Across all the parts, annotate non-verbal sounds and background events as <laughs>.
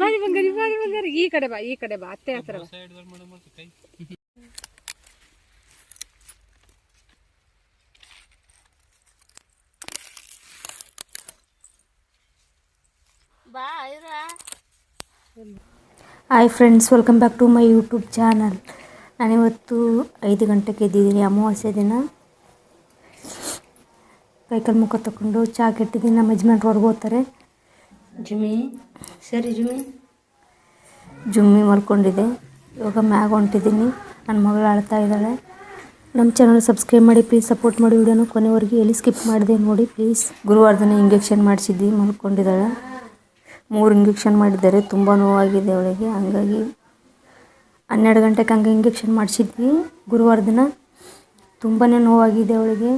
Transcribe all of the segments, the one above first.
ಬಾರಿ ಬಂಗಾರಿ ಬಾರಿ ಬಂಗಾರಿ. ಈ ಕಡೆ ಬಾ ಈ ಕಡೆ ಬಾ. ಅತ್ತೆ ಹತ್ರ ಬಾ. Hi friends welcome back to my YouTube channel ನಾನಿವತ್ತು ಐದು ಗಂಟೆಗೆ ಎದ್ದಿದ್ದೀನಿ ಅಮಾವಾಸ್ಯೆ ದಿನ. ಕೈಕಲ್ ಮುಖ ತಗೊಂಡು ಚಾ ಕೆಟ್ಟಿದ್ದೀನಿ ನಮ್ಮ ಯಜಮಾನ್ರು ಹೊರ್ಗೆ ಹೋಗ್ತಾರೆ ಜುಮಿ ಸರಿ ಜುಮ್ಮಿ. ಜುಮ್ಮಿ ಮಲ್ಕೊಂಡಿದೆ ಇವಾಗ ಮ್ಯಾಗ ಹೊಂಟಿದ್ದೀನಿ. ನನ್ನ ಮಗಳು ಅಳ್ತಾ ಇದ್ದಾಳೆ. ನಮ್ಮ ಚಾನಲ್ ಸಬ್ಸ್ಕ್ರೈಬ್ ಮಾಡಿ ಪ್ಲೀಸ್ ಸಪೋರ್ಟ್ ಮಾಡಿ. ವಿಡಿಯೋನ ಕೊನೆವರೆಗೆ ಎಲ್ಲಿ ಸ್ಕಿಪ್ ಮಾಡಿದೆ ನೋಡಿ ಪ್ಲೀಸ್ ಗುರುವಾರ ದಿನ ಇಂಜೆಕ್ಷನ್ ಮಾಡಿಸಿದ್ವಿ ಮಲ್ಕೊಂಡಿದ್ದಾಳೆ. ಮೂರು ಇಂಜೆಕ್ಷನ್ ಮಾಡಿದ್ದಾರೆ. ತುಂಬ ನೋವಾಗಿದೆ ಅವಳಿಗೆ. ಹಂಗಾಗಿ ಹನ್ನೆರಡು ಗಂಟೆಗೆ ಹಂಗೆ ಇಂಜೆಕ್ಷನ್ ಮಾಡಿಸಿದ್ವಿ ಗುರುವಾರ ದಿನ ತುಂಬಾ ನೋವಾಗಿದೆ ಅವಳಿಗೆ.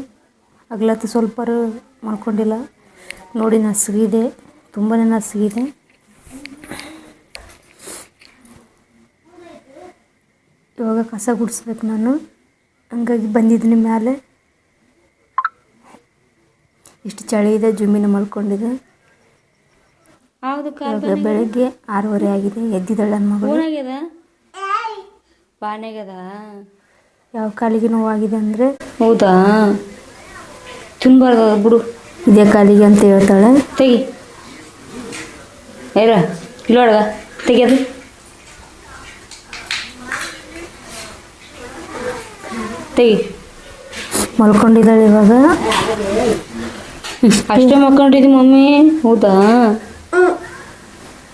ಹಗ್ಲತ್ತು ಸ್ವಲ್ಪ ಮಲ್ಕೊಂಡಿಲ್ಲ. ನೋಡಿ ನಸುಗಿದೆ ತುಂಬಾ ನಸಿಗಿದೆ ಇವಾಗ ಕಸ ಗುಡಿಸ್ಬೇಕು ನಾನು. ಹಂಗಾಗಿ ಬಂದಿದ್ದೀನಿ ಮೇಲೆ ಇಷ್ಟು ಚಳಿ ಇದೆ ಜುಮ್ಮಿನ ಮಲ್ಕೊಂಡಿದೆ. ಇವಾಗ ಬೆಳಗ್ಗೆ ಆರೂವರೆ ಆಗಿದೆ ಎದ್ದಿದ್ದಾಳೆ ನನ್ನ ಮಗಳು. ಬಾನೆಗದ ಯಾವ ಕಾಲಿಗೆ ನೋವಾಗಿದೆ ಅಂದರೆ? ಹೌದಾ? ತಿನ್ಬಾರ್ದು ಬಿಡು. ಇದೇ ಕಾಲಿಗೆ ಅಂತ ಹೇಳ್ತಾಳೆ. ತೆಗಿ. ಏರ ಇಲ್ಲೊಳಗ ತೆಗಿಯೋದು. ತೆಗಿ. ಮಲ್ಕೊಂಡಿದ್ದಾಳೆ ಇವಾಗ. ಅಷ್ಟೇ ಮಲ್ಕೊಂಡಿದಿ ಮಮ್ಮಿ ಹೌದಾ?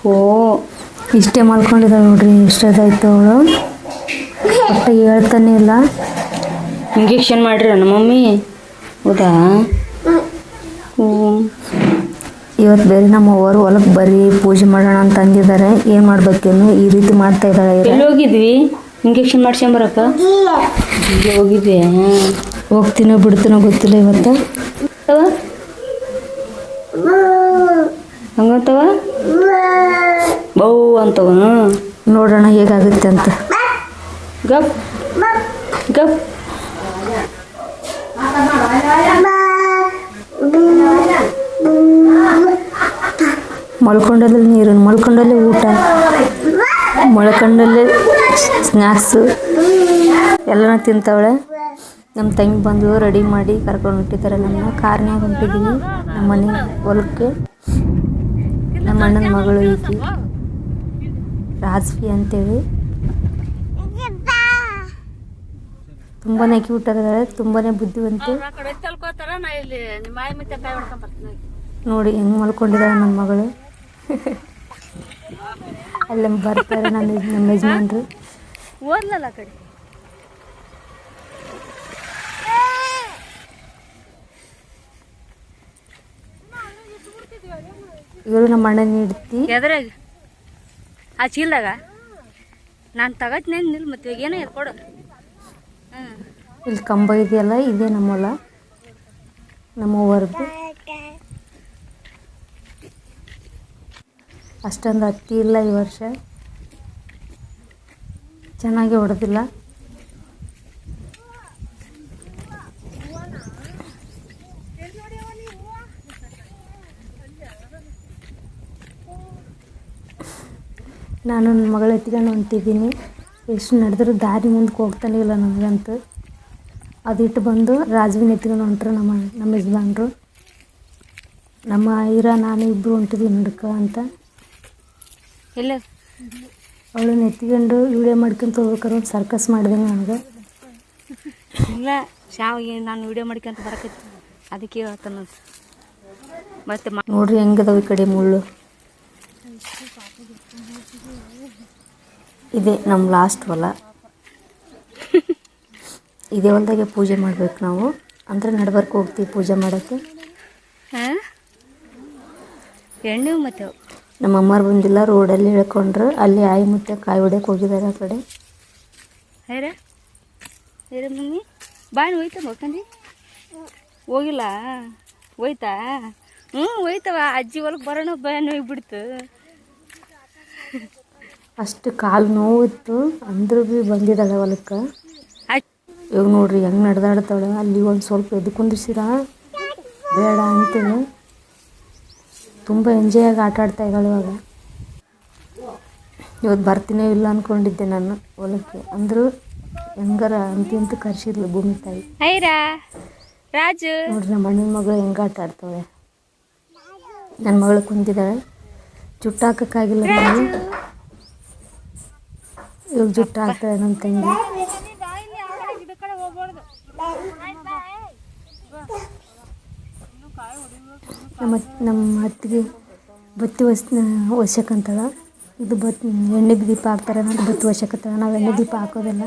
ಓ. ಇಷ್ಟೇ ಮಲ್ಕೊಂಡಿದ್ದಾಳೆ ನೋಡ್ರಿ ಎಷ್ಟದಾಯ್ತು ಅವಳು. ಅಷ್ಟು ಹೇಳ್ತಾನೆ ಇಲ್ಲ. ಇಂಜೆಕ್ಷನ್ ಮಾಡಿರ ಮಮ್ಮಿ. ಹೌದಾ? ಹ್ಞೂ ಇವತ್ತು ಬೇರೆ ನಮ್ಮ ಅವರು ಹೊಲಕ್ಕೆ ಬರ್ರಿ ಪೂಜೆ ಮಾಡೋಣ ಅಂತ ಅಂದಿದ್ದಾರೆ. ಏನು ಮಾಡ್ಬೇಕೇನು ಈ ರೀತಿ ಮಾಡ್ತಾ ಇದ್ದಾರೆ. ಹೋಗಿದ್ವಿ? ಇಂಜೆಕ್ಷನ್ ಮಾಡ್ಸ್ಕೊಂಬರಕ್ಕ ಇಲ್ಲಿ. ಹೋಗಿದ್ವಿ ಹೋಗ್ತೀನೋ ಬಿಡ್ತೀನೋ ಗೊತ್ತಿಲ್ಲ ಇವತ್ತು. ತವ? ಹಂಗಂತವ? ಬೌ ಅಂತವ ನೋಡೋಣ ಹೇಗಾಗುತ್ತೆ ಅಂತ. ಗಪ್. ಗಪ್. ಮಲ್ಕೊಂಡಲ್ಲೇ ನೀರು ಮಲ್ಕೊಂಡಲ್ಲೇ ಊಟ ಮಲ್ಕೊಂಡಲ್ಲೇ ಸ್ನ್ಯಾಕ್ಸು ಎಲ್ಲನ ತಿಂತಾವಳೆ. ನಮ್ಮ ತಂಗಿ ಬಂದು ರೆಡಿ ಮಾಡಿ ಕರ್ಕೊಂಡು ಹೊಂಟಿದ್ದಾರೆ. ನಮ್ಮ ಕಾರ್ನ್ಯಾಗ ಹೊಂಟಿದ್ದೀವಿ ನಮ್ಮ ಮನೆ ಹೊಲಕ್ಕೆ. ನಮ್ಮ ಅಣ್ಣನ ಮಗಳು ಈಕಿ. ರಾಜ್ವಿ ಅಂತೇಳಿ. ತುಂಬಾ ಕ್ಯೂಟ್ ಆಗಿದ್ದಾಳೆ ತುಂಬಾ ಬುದ್ಧಿವಂತೆ. ನೋಡಿ ಹೆಂಗ್ ಮಲ್ಕೊಂಡಿದ್ದಾಳೆ ನಮ್ಮ ಮಗಳು. <laughs> ಅಲ್ಲೇ ಬರ್ತಾರೆ ನನ್ನ ನಮ್ಮ ಯಜಮಾನ್ರು. ಓದ್ಲಲ್ಲ ಆ ಕಡೆ. ಇವರು ನಮ್ಮ ಅಣ್ಣನ ಇಡ್ತಿ ಎದ್ರಾಗ? ಆ ಚೀಲ್ದಾಗ? ನಾನು ತಗತ್ನೇ ನಿಲ್ ಮತ್ತೆ ಇವಾಗ ಏನೋ ಕೊಡು. ಇಲ್ಲಿ ಕಂಬ ಇದೆಯಲ್ಲ ಇದೆ ನಮ್ಮ ಹೊಲ ನಮ್ಮ ಅಷ್ಟೊಂದು ಹತ್ತಿ ಇಲ್ಲ ಈ ವರ್ಷ. ಚೆನ್ನಾಗಿ ಹೊಡೆದಿಲ್ಲ. ನಾನು ನನ್ನ ಮಗಳ ಎತ್ಕೊಂಡು ಹೊಂಟಿದ್ದೀನಿ ಎಷ್ಟು ನಡೆದ್ರು ದಾರಿ ಮುಂದಕ್ಕೆ ಹೋಗ್ತಾನೆ ಇಲ್ಲ ನನಗಂತೂ. ಅದಿಟ್ಟು ಬಂದು ರಾಜವಿನ ಎತ್ಕೊಂಡು ಹೊಂಟ್ರು ನಮ್ಮ ನಮ್ಮ ಯಜಮಾನ್ರು. ನಮ್ಮ ಐರ, ನಾನು ಇಬ್ಬರು ಹೊಂಟಿದ್ವಿ ನಡ್ಕ ಅಂತ. ಇಲ್ಲ. ಅವಳು ಎತ್ಕೊಂಡು ವಿಡಿಯೋ ಮಾಡ್ಕೊಂತ ಹೋಗ್ಬೇಕಾರೆ ಒಂದು ಸರ್ಕಸ್ ಮಾಡಿದೆ ನನಗೆ. ಇಲ್ಲ ಶಾವಿಗೆ ನಾನು ವಿಡಿಯೋ ಮಾಡ್ಕೊಂತ ಬರಕೈತಿ ಅದಕ್ಕೆ ಹೇಳ್ತಾನ ಮತ್ತೆ ನೋಡ್ರಿ ಹೆಂಗದವ ಈ ಕಡೆ ಮುಳ್ಳು. ಇದೆ ನಮ್ಮ ಲಾಸ್ಟ್ ಹೊಲ. ಇದೇ ಹೊಲದಾಗೆ ಪೂಜೆ ಮಾಡ್ಬೇಕು ನಾವು. ಅಂದ್ರೆ ನಡ್ಬರ್ಕ್ ಹೋಗ್ತೀವಿ ಪೂಜೆ ಮಾಡಕ್ಕೆ. ಹಣ್ಣು ಎಣ್ಣೆ ಮತ್ತೆ. ನಮ್ಮ ಅಮ್ಮರು ಬಂದಿಲ್ಲ ರೋಡಲ್ಲಿ ಇಳ್ಕೊಂಡ್ರು. ಅಲ್ಲಿ ಆಯಿ ಮುತ್ತೆ ಕಾಯಿ ಹೊಡ್ಯಕ್ಕೆ ಹೋಗಿದ್ದಾರೆ ಆ ಕಡೆ. ಹೇರ? ಹೇರ ಮಮ್ಮಿ? ಬಾಯ್ ಹೋಯ್ತಾ ನೋಡ್ಕಂಡಿ ಹೋಗಿಲ್ಲ? ಹೋಯ್ತಾ? ಹ್ಞೂ ಹೋಯ್ತವ. ಅಜ್ಜಿ ಹೊಲಕ್ಕೆ ಬರೋಣ ಬಾಣ್ ನೋಯ್ಬಿಡ್ತು ಅಷ್ಟು ಕಾಲು ನೋವಿತ್ತು ಅಂದ್ರೂ ಭೀ ಬಂದಿದ್ದಾಳೆ ಹೊಲಕ್ಕೆ. ಇವಾಗ ನೋಡ್ರಿ ಹೆಂಗೆ ನಡೆದಾಡ್ತಾಳೆ. ಅಲ್ಲಿ ಒಂದು ಸ್ವಲ್ಪ ಎದ್ದು ಕುಂದಿಸಿರ ಬೇಡ ಅಂತೇಳಿ ತುಂಬ ಎಂಜಾಯಾಗಿ ಆಟ ಆಡ್ತಾ ಇದ್ದಾಳೆ ಇವಾಗ. ಇವತ್ತು ಬರ್ತೀನೋ ಇಲ್ಲ ಅಂದ್ಕೊಂಡಿದ್ದೆ ನಾನು ಹೊಲಕ್ಕೆ. ಅಂದರೂ ಹೆಂಗಾರ ಅಂತ ಇಂತ ಕರ್ಸಿದ್ಲು ಭೂಮಿ ತಾಯಿ. ಐರಾ ರಾಜು. ನೋಡ್ರಿ ನಮ್ಮ ಅಣ್ಣನ ಮಗಳು ಹೆಂಗೆ ಆಟ ಆಡ್ತಾಳೆ ನನ್ನ ಮಗಳು ಕುಂತಿದ್ದಾಳೆ ಜುಟ್ಟು ಹಾಕೋಕ್ಕಾಗಿಲ್ಲ ನನಗೆ ಇವಾಗ ಜುಟ್ಟು ಹಾಕ್ತಾಳೆ ನಮ್ಮ ತಂಗಿ. ನಮ್ಮ ನಮ್ಮ ಹತ್ತಿಗೆ ಬತ್ತಿ ವಸ್ ವಶಕ್ಕಂತದ ಇದು ಬತ್, ಎಣ್ಣೆ ದೀಪ ಹಾಕ್ತಾರೆ ಅಂತ ಬತ್ತಿ ವಶಕ್ಕಂತದ ನಾವು ಎಣ್ಣೆ ದೀಪ ಹಾಕೋದಿಲ್ಲ.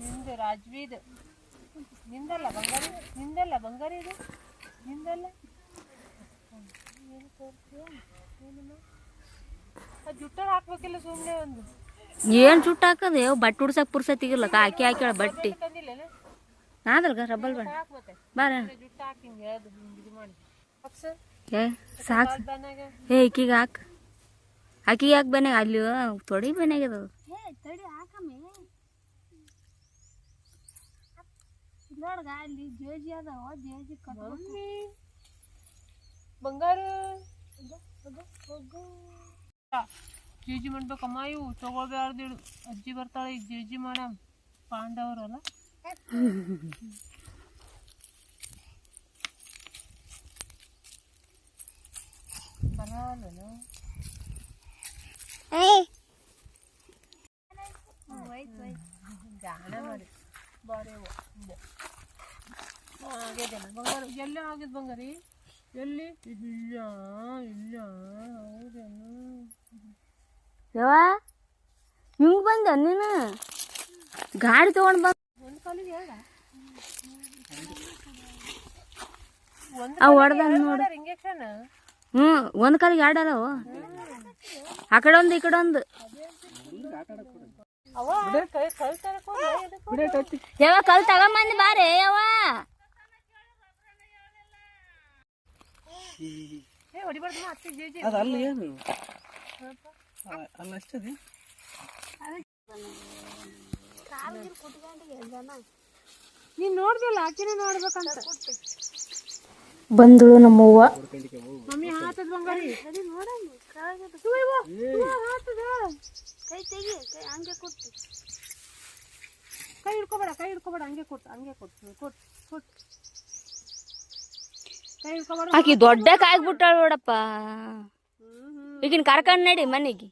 ನಿಂದು ರಾಜ್ವೀದ್ ನಿಂದಲ್ಲ ಬಂಗಾರಿ ನಿಂದಲ್ಲ ಬಂಗಾರಿ ಇದು. ನಿಂದಲ್ಲ. ಜುಟ್ಟಲ್ಲಿ ಹಾಕ್ಬೇಕಿಲ್ಲ ಸುಮ್ಮನೆ ಒಂದು. ಏನು ಚುಟ್ಟು ಹಾಕದ? ಬಟ್ಟೆ ಉಡ್ಸಕ್ಕೆ ಪುರ್ಸತಿಗಿಲ್ಲ ಹಾಕಿ ಹಾಕ್ಯಾಳ ಬಟ್ಟಿ. ನಾದಲ್ಗ? ರಬ್ಬಲ್ ಬಣ್ಣ. ಬಾರ ಜುಟ್ಟು ಏ ಸಾಕು. ಏ ಈಕಿಗೆ ಹಾಕ್. ಆಕಿಗೆ ಯಾಕೆ ಬನ್ಯಾಗ ಅಲ್ಲಿ ತೊಡಿ ಬನ್ಯಾಗ್ಯದ ಮಮ್ಮಿ. ಬಂಗಾರ. ಜೀಜಿ ಮಾಡ್ಬೇಕಮ್ಮ ಇವು ತಗೊಳ್ಬಾರ್ದು ಇಡು ಅಜ್ಜಿ ಬರ್ತಾಳೆ ಈಗ ಜೇಜಿ ಮಾಡಮ್ ಪಾಂಡವರಲ್ಲ ಬರಲ್ಲ ಬಂಗಾರ ಎಲ್ಲಿ ಆಗಿದ್ ಬಂಗಾರಿ? ಎಲ್ಲಿ? ಇಲ್ಲ ಇಲ್ಲ ಹೌದೇನು? ಯವ್ವ? ಹಿಂಗೆ ಬಂದ ನೀನು ಗಾಡಿ ತೊಗೊಂಡು ಬಂದ ಒಂದು ಕಾಲಿಗೆ ಹೇಳ ಒಂದು ಅವು ಹೊಡ್ದಂಗೆ ನೋಡು. ಇಂಜೆಕ್ಷನ್. ಹ್ಞೂ ಒಂದು ಕಾಲಿಗೆ ಎರಡು ಅದಾವ. ಆ ಕಡೆ ಒಂದು ಈ ಕಡೆ ಒಂದು ಅವ ಕೈ ಕೈ ತರಕ ಯಾವ ಕಲ್ ತಗೊಂಬಂದು ಬಾರೆ ಯಾವ ಏ ಹೊಡಿಬಾರ್ದು ಅತ್ತೆ ಜೇಜಿ ಅದು ಅಲ್ಲಿ ಏನು? ಅಲ್ಲಿ ಅಷ್ಟೇ ನೀನ್ ನೋಡ್ದಲ್ಲ ಆಕಿನೇ ನೋಡ್ಬೇಕಂತ. ಬಂದಳು ನಮ್ಮವ್ವ. ಮಮ್ಮಿ ಹಾತದ ಬಂಗಾರಿ. ಕೈ ತೆಗಿ ಕೈ ಹಂಗೆ ಕೊಟ್ಟು. ಕೈ ಹಿಡ್ಕೋಬೇಡ ಕೈ ಹಿಡ್ಕೋಬೇಡ ಹಂಗೆ ಕೊಟ್ಟು ಹಂಗೆ ಕೊಟ್ಟು ಕೊಟ್ಟು ಕೊಟ್ಟು. ಕೈ ಹಿಡ್ಕೋಬೇಡ ಆಕಿ ದೊಡ್ಡ ಕಾಯ್ಬಿಟ್ಟಾಳ ನೋಡಪ್ಪ. ಈಗಿನ ಕರ್ಕೊಂಡು ನಡಿ ಮನೆಗೆ.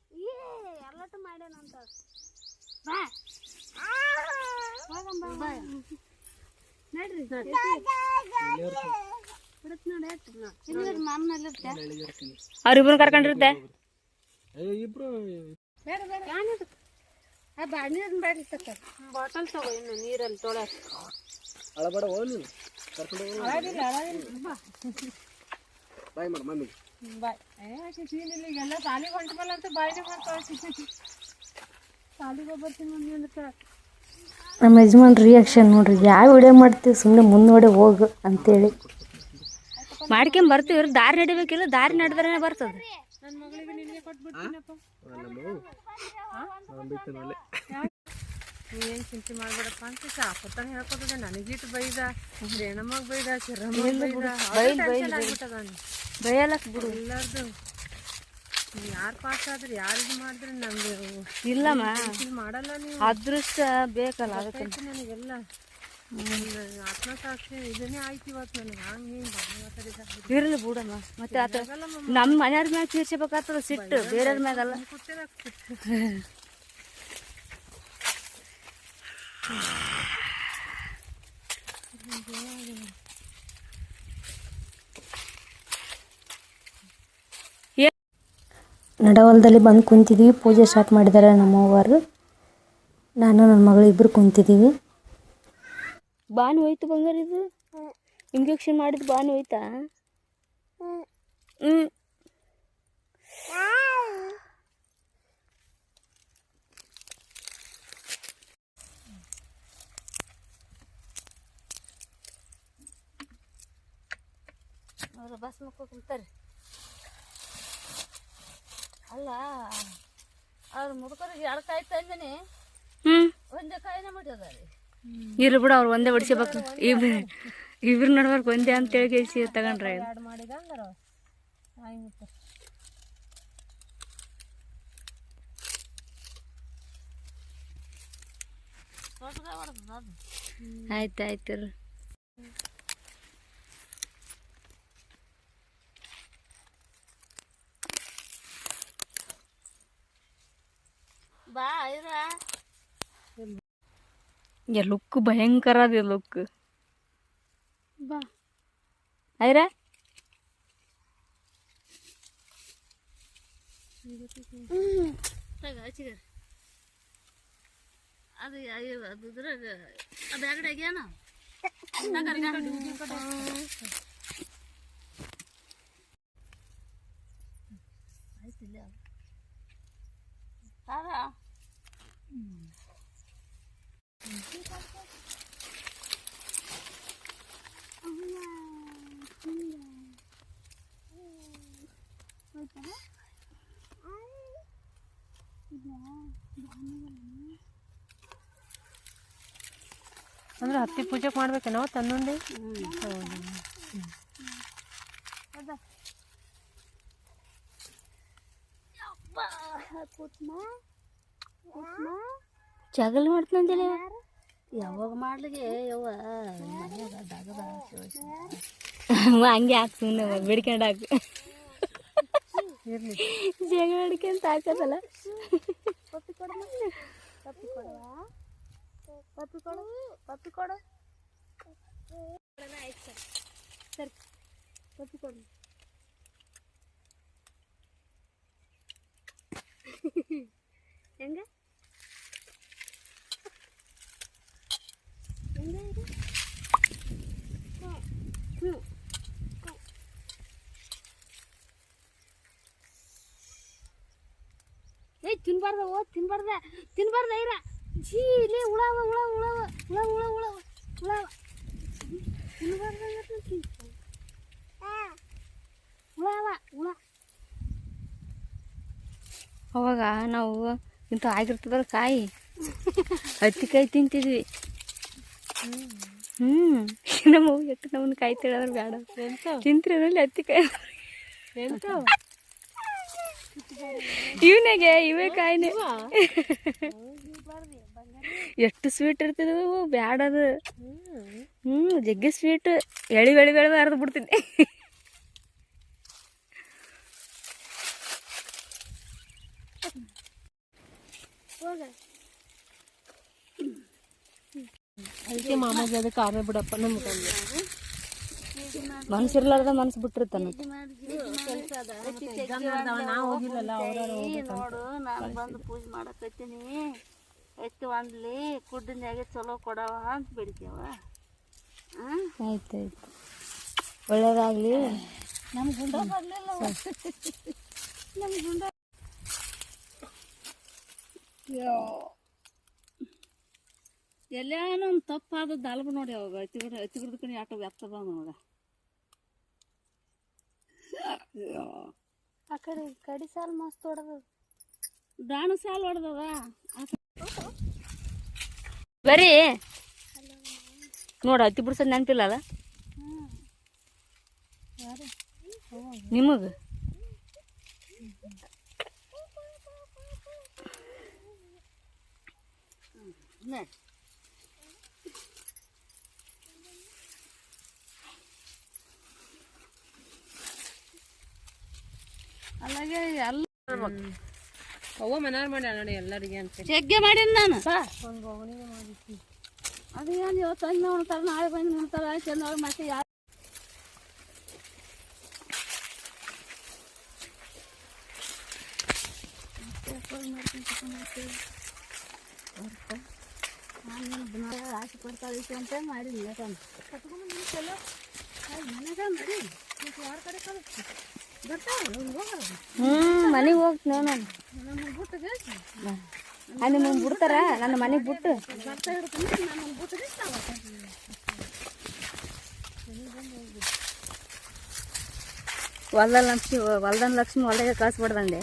ಅವ್ರಿಬ್ರು ಕರ್ಕೊಂಡಿರುತ್ತೆ ಇಬ್ರು ಬಾಟಲ್ ತಗೋ ಇನ್ನು ನೀರಲ್ಲಿ ತೊಳೆಯಕ್ಕೆ ಅಳಬೇಡ ಹೋಗ್ ನೀನು ಕರ್ಕೊಂಡು ಬಾಯ್ ಮಾಡು ಮಮ್ಮಿಗೆ ಬಾಯ್ ಏ ಸೀನಿಲ್ಲ ಎಲ್ಲ ಸಾಲಿಗೆ ಹೊಂಟಬಲ್ಲ ಅಂತ ಬಾಯಿನೇ ಮಾಡ್ತಾಳೆ ಸಾಲಿಗೆ ಬರ್ತೀನಿ ಮಮ್ಮಿ ಅಂತ ನಮ್ಮ ಯಜಮಾನ್ ರಿಯಾಕ್ಷನ್ ನೋಡ್ರಿ. ಯಾವ ವಿಡಿಯೋ ಮಾಡ್ತೀವಿ ಸುಮ್ಮನೆ ಮುಂದೆ ಹೋಗು ಅಂತೇಳಿ. ಮಾಡ್ಕೊಂಡ್ ಬರ್ತೀವಿ. ದಾರಿ ನಡಿಬೇಕಿಲ್ಲ ದಾರಿ ನಡೆದ್ರೆ ಬರ್ತದೆ. ನೀವೇನು ಚಿಂತೆ ಮಾಡ್ಬೇಡಪ್ಪ ಅಂತ ಶಾಪತ್ತಾನೆ ಹೇಳ್ಕೊತದೆ ನನಗಿಟ್ಟು ಬೈದ ರೇಣಮ್ಮಗ್ ಬೈದ ಚಿರಮ್ಮ ಬೈದ ಅವ್ನಿಗೆ. ಬೈಯಲಕ್ ಬಿಡು ಎಲ್ಲಾರ್ದು ಯಾರು ಪಾಸ್ ಆದ್ರೆ ಯಾರು ಇದು ಮಾಡಿದ್ರೆ ನಮ್ಗೆ ಇಲ್ಲಮ್ಮ. ಮಾಡಲ್ಲ ನೀವು. ಅದೃಷ್ಟ ಬೇಕಲ್ಲ ಅದಕ್ಕೆ. ನನಗೆಲ್ಲ. ಆತ್ಮಸಾಕ್ಷಿ ಇದನ್ನೇ ಆಯ್ತು ಇವತ್ತು ನನಗೆ. ಹಂಗೆ ಹಿಂಗೆ ಮಾತಾಡಿದ ಇರ್ಲಿ ಬಿಡಮ್ಮ. ಮತ್ತೆ ಆತ ನಮ್ಮ ಮನೆಯವ್ರ ಮ್ಯಾಗ ತೀರ್ಸಬೇಕಾಗ್ತದ ಸಿಟ್ಟು ಬೇರೆಯವ್ರ ಮ್ಯಾಗಲ್ಲ <laughs> ನಡವಲ್ದಲ್ಲಿ ಬಂದು ಕುಂತಿದ್ದೀವಿ ಪೂಜೆ ಸ್ಟಾರ್ಟ್ ಮಾಡಿದ್ದಾರೆ ನಮ್ಮವ್ವರು. ನಾನು ನನ್ನ ಮಗಳು ಇಬ್ಬರು ಕುಂತಿದ್ದೀವಿ ಬಾನು ಹೋಯ್ತು ಬಂಗಾರ ಇದು? ಇಂಜೆಕ್ಷನ್ ಮಾಡಿದ್ದು ಬಾನು ಹೋಯ್ತಾ? ಹ್ಞೂ ಅವ್ರು ಬಸ್ ಮಕ್ಕಳು ಕುಂತಾರೆ ಅಲ್ಲ ಅವ್ರ ಮುದುಕರಿಗೆ ಎರಡು ಕಾಯಿ ತಂದಿನಿ. ಒಂದೇ ಕಾಯಿನ ಮಾಡಿದಾರೆ ಇರ್ಲಿ ಬಿಡು ಅವ್ರು ಒಂದೇ ಹೊಡಿಸಬೇಕು ಇಬ್ರು ಇಬ್ರು ನಡ್ಬರ್ಕ್ ಒಂದೇ ಅಂತೇಳಿ ಹೇಳಿ ತಗೊಂಡ್ರ. ಎರಡು ಮಾಡಿದ ಅಂದ್ರೆ. ಆಯ್ತು. ಆಯ್ತು ಯಾ ಲುಕ್ ಭಯಂಕರ ಅದ ಲುಕ್ ಬಾ. ಐರ? ಅದು ಅದ್ರಾಗ ಅದು ಆಗ್ಯಾನ ಅಂದ್ರೆ ಹತ್ತಿ ಪೂಜೆ ಮಾಡ್ಬೇಕೇನೋ ತನ್ನುಂಡಿ? ಜಗಲ್ ಮಾಡ್ತಂದಿಲ್ಲ ಯಾವಾಗ ಮಾಡ್ಲಿಗೆ? ಯವ್ವ ಹಂಗೆ ಹಾಕ್ ಸುಮ್ಮನೆ ಬಿಡ್ಕೊಂಡು ಹಾಕು. ಜಗಳ ಹಿಡ್ಕೊಂತ ಹಾಕೋದಲ್ಲ ಹೆಂಗ ಏಯ್ ತಿನ್ಬಾರ್ದ ಓ ತಿನ್ಬಾರ್ದ ತಿನ್ಬಾರ್ದ ಐರ ಛೀ ಇಲ್ಲಿ ಉಳವ ಉಳವ ಉಳಾವ ಉಳವ ಉಳವ ಉಳವ ಉಳವ. ಉಳ. ಅವಾಗ ನಾವು ಇಂಥ ಆಗಿರ್ತದಲ್ಲ ಕಾಯಿ? ಹತ್ತಿಕಾಯಿ ತಿಂತಿದ್ವಿ. ಹ್ಞೂ ನಮ್ಮ ಎಷ್ಟು ನಮ್ಮನ್ನ ಕಾಯಿ ತಿಳೋದ್ರ ಬೇಡ. ತಿಂತ್ರಿ ಹತ್ತಿ ಕಾಯಿ ಎಂತ? ಇವನಾಗೆ ಇವೇ ಕಾಯಿನೇ. ಎಷ್ಟು ಸ್ವೀಟ್ ಇರ್ತಿದ್ವು ಬ್ಯಾಡದು ಹ್ಞೂ ಜಗ್ಗಿ ಸ್ವೀಟ್ ಎಳಿ ಬೆಳಿ ಬೆಳಿ ಅರ್ದು ಬಿಡ್ತೀನಿ ಅದಕ್ಕೆ ಮಾಮಾಜಿ ಅದಕ್ಕೆ ಆಮೆ ಬಿಡಪ್ಪ ನಮ್ಮ ಕೈಲಿ ಮನ್ಸು ಇರ್ಲಾರ್ದ ಮನ್ಸು ಬಿಟ್ಟಿರ್ತಾನ ಹೋಗಿಲ್ಲಲ್ಲ ಅವ್ರ ನೋಡು ನಾನು ಬಂದು ಪೂಜೆ ಮಾಡಕತ್ತೀನಿ ಎತ್ತು ಒಂದ್ಲಿ ಕುಡ್ಡಿನ್ಯಾಗೆ ಚಲೋ ಕೊಡವ ಅಂತ ಬಿಡ್ತೇವ. ಆಯ್ತು ಆಯ್ತು. ಒಳ್ಳೇದಾಗ್ಲಿ. ನಮ್ಮ ಗುಂಡ ಬರಲಿಲ್ಲ ನಮ್ಮ ಗುಂಡ. ಎಲ್ಲಾನು ಒಂದು ತಪ್ಪಾದ ಅಲ್ಬ ನೋಡಿ ಅವಾಗ. ಅತಿಗಿಡ ಅತಿಗಿಡ್ದ ಕಡೆ ಆಟೋ ಬಂದ ಅವಾಗ ಆ ಕಡೆ ಕಡಿ ಸಾಲ್ ಮಸ್ತ್ ಹೊಡೆದ ದಾಣ ಸಾಲ್ ಹೊಡೆದವ ಬರೀ ನೋಡ ಹತ್ತಿ ಬಿಡ್ಸೋದು ನೆನಪಿಲ್ಲ ಅಲ್ಲ ನಿಮಗೆ? ಅಲ್ಲಾಗೆ ಎಲ್ಲ ಅವ್ವ ಮನಾರ್ ಮಾಡಿ ನೋಡಿ ಎಲ್ಲರಿಗೆ ಅಂತ ಜಗ್ಗೆ ಮಾಡೀನಿ ನಾನು. ಅದು ಏನು ಇವತ್ತು ಹಂಗೆ ಉಣ್ತಾರ ನಾಳೆ ಬಂದು ಉಣ್ತಾರ ನೋಡಿ ಮತ್ತೆ ಯಾರು ಆಸೆ ಕೊಡ್ತಾಳೆ ಇಷ್ಟು ಅಂತ ಮಾಡಿ ಯಾಕಂದ್ರೆ ಮನೆಗ ಮಾಡಿ ಯಾರ ಕಡೆ ಕಳಿಸ್ತೀವಿ ಹ್ಞೂ ಮನೆಗೆ ಹೋಗ್ತೀನಿ ನಾನು ನಮಗೆ ಅಲ್ಲಿ ನಿಮ್ಮನ್ನು ಬಿಡ್ತಾರ? ನನ್ನ ಮನೆಗೆ ಬಿಟ್ಟು. ಹೊಲ್ದ ಲಕ್ಷ್ಮಿ ಹೊಲ್ದನ್ ಲಕ್ಷ್ಮಿ ಹೊಲ್ದಾಗ ಕಳಿಸ್ಬಿಡ್ದಂದೆ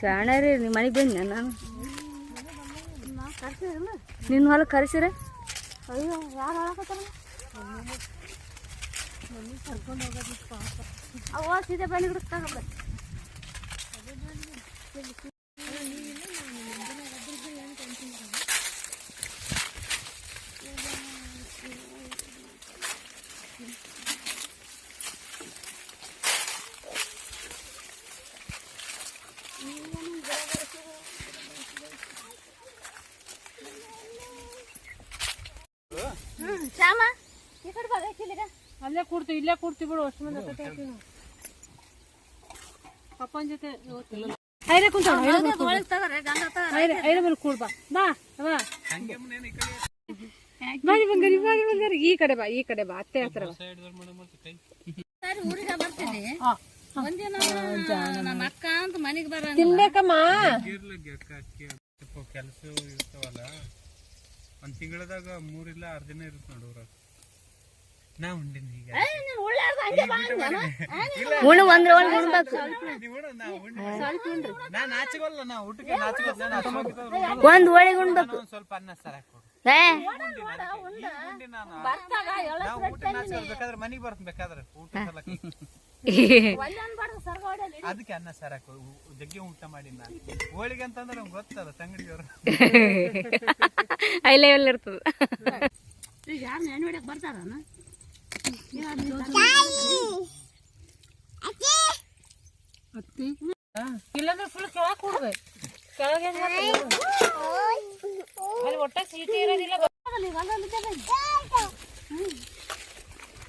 ಶಾಣ ರೀ ನಿಮ್ಮ ಮನೆಗೆ ಬಂದೆ ನಾನು? ನಿನ್ನ ಹೊಲಕ್ಕೆ ಕರೆಸಿರ? ಅಯ್ಯೋ, ಯಾರು ಹೇಳಕತ್ತಾರ ಅವ ಸೀದಾ ಬನ್ನಿ ಬಿಡಿಸ್ತಾಗ ಶ್ಯಾಮ ಈ ಕಡೆ ಬಾ ಇಲ್ಲಿಗ ಅಲ್ಲೇ ಕೂಡ್ತೀವಿ ಇಲ್ಲೇ ಕೂಡ್ತೀವಿ ಬಿಡು ಅಷ್ಟು ಮಂದಿ ಜೊತೆ ನಾವು. ಪಪ್ಪನ ಜೊತೆ ಐರೆ ತಗರೆ ಐರೆ ಐರೆ ಮೇಲೆ ಕೂಡ್ ಬಾ ಬಾ. ಬಾರಿ ಬಂಗಾರಿ ಬಾರಿ ಬಂಗಾರಿ. ಈ ಕಡೆ ಬಾ ಈ ಕಡೆ ಬಾ. ಅತ್ತೆ ಹತ್ರ ಊರಿಗೆ ಬರ್ತೀನಿ. ಒಂದಿನ ನಮ್ಮ ಅಕ್ಕ ಅಂತ ಮನೆಗೆ ಬರ ತಿನ್ಬೇಕಮ್ಮ. ಕೆಲಸ ಇರ್ತಾವಲ್ಲ? ಒಂದ್ ತಿಂಗಳದಾಗ ಮೂರಿಲ್ಲ ಆರ್ ದಿನ ಇರುತ್ತೆ ನೋಡು ನಾ ಉಂಡಿನಿ ಈಗ. ಒಳಗೆ ಉಣ್ಬೇಕು ಒಂದ್ ಒಳಗೆ ಉಣ್ಬೇಕು ಒಂದ್ ಸ್ವಲ್ಪ ಅನ್ನ ಸಾರ್ ಮನಿಗ್ ಊಟ <laughs> ಅದಕ್ಕೆ ಅನ್ನ ಸಾರ್ ಹಾಕು ಜಗ್ಗಿ ಊಟ ಮಾಡಿ ನಾನು. ಹೋಳಿಗೆ ಅಂತಂದ್ರೆ ನಮ್ಗೆ ಗೊತ್ತಲ್ಲ ತಂಗಡಿಯವರು. ಐ <laughs> ಲೆವೆಲ್ ಇರ್ತದ. ಈಗ ಯಾರು ನೆನ್ ಹೊಡ್ಯಕ್ ಬರ್ತಾರನ ಇಲ್ಲಾಂದ್ರೆ ಫುಲ್ ಕೆಳಗೆ ಕೂಡ್ಬೇಕು. ಕೆಳಗೆ. ಅಲ್ಲಿ ಒಟ್ಟ ಸೀಟಿ ಇರೋದಿಲ್ಲ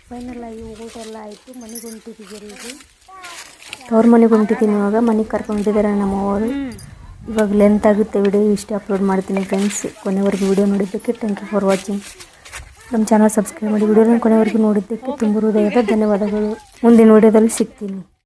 ಫೈನಲ್ ಆಗಿ ಊಟ ಎಲ್ಲ ಆಯಿತು. ಮನೆಗೆ ಹೊಂಟಿದ್ದೀರಿ ಇದು ಅವ್ರ ಮನೆಗೆ ಹೊಂಟಿದ್ದೀನಿ ಇವಾಗ. ಮನೆಗೆ ಕರ್ಕೊಂಡಿದ್ದಾರೆ ನಮ್ಮ ಅವರು. ಇವಾಗ ಲೆಂತ್ ಆಗುತ್ತೆ ವಿಡಿಯೋ. ಇಷ್ಟೇ ಅಪ್ಲೋಡ್ ಮಾಡ್ತೀನಿ ಫ್ರೆಂಡ್ಸ್ ಕೊನೆವರೆಗೂ ವಿಡಿಯೋ ನೋಡಿದ್ದಕ್ಕೆ ಥ್ಯಾಂಕ್ ಯು ಫಾರ್ ವಾಚಿಂಗ್ ನಮ್ಮ ಚಾನಲ್ ಸಬ್ಸ್ಕ್ರೈಬ್ ಮಾಡಿ. ವಿಡಿಯೋನ ಕೊನೆವರೆಗೂ ನೋಡಿದ್ದಕ್ಕೆ ತುಂಬ ಹೃದಯದ ಧನ್ಯವಾದಗಳು. ಮುಂದಿನ ವಿಡಿಯೋದಲ್ಲಿ ಸಿಗ್ತೀನಿ.